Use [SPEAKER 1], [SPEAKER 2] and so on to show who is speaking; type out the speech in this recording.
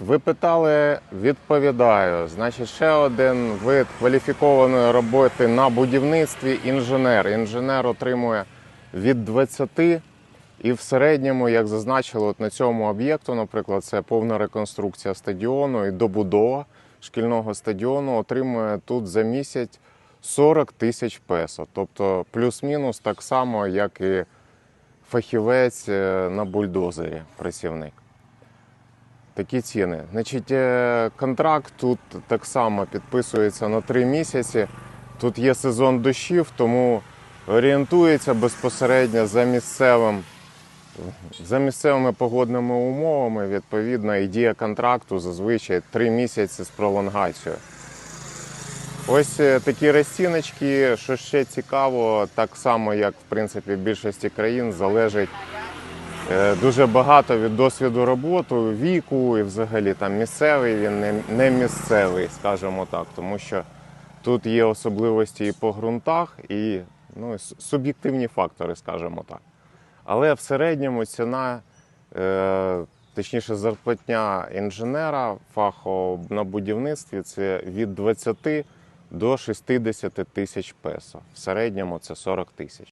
[SPEAKER 1] Ви питали, відповідаю. Значить, ще один вид кваліфікованої роботи на будівництві інженер. Інженер отримує від 20 і в середньому, як зазначили, от на цьому об'єкту, наприклад, це повна реконструкція стадіону і добудова шкільного стадіону, отримує тут за місяць 40 тисяч песо. Тобто плюс-мінус так само, як і фахівець е, на бульдозері, працівник. Такі ціни. Значить, е, контракт тут так само підписується на 3 місяці. Тут є сезон дощів, тому орієнтується безпосередньо за місцевим. За місцевими погодними умовами, відповідно, і дія контракту зазвичай 3 місяці з пролонгацією. Ось е, такі розціночки, що ще цікаво, так само, як в принципі в більшості країн, залежить Дуже багато від досвіду роботи, віку і взагалі там місцевий, він не, не місцевий, скажімо так, тому що тут є особливості і по ґрунтах, і ну, суб'єктивні фактори, скажімо так. Але в середньому ціна, е, точніше, зарплатня інженера фахового на будівництві це від 20 до 60 тисяч песо. В середньому це 40 тисяч.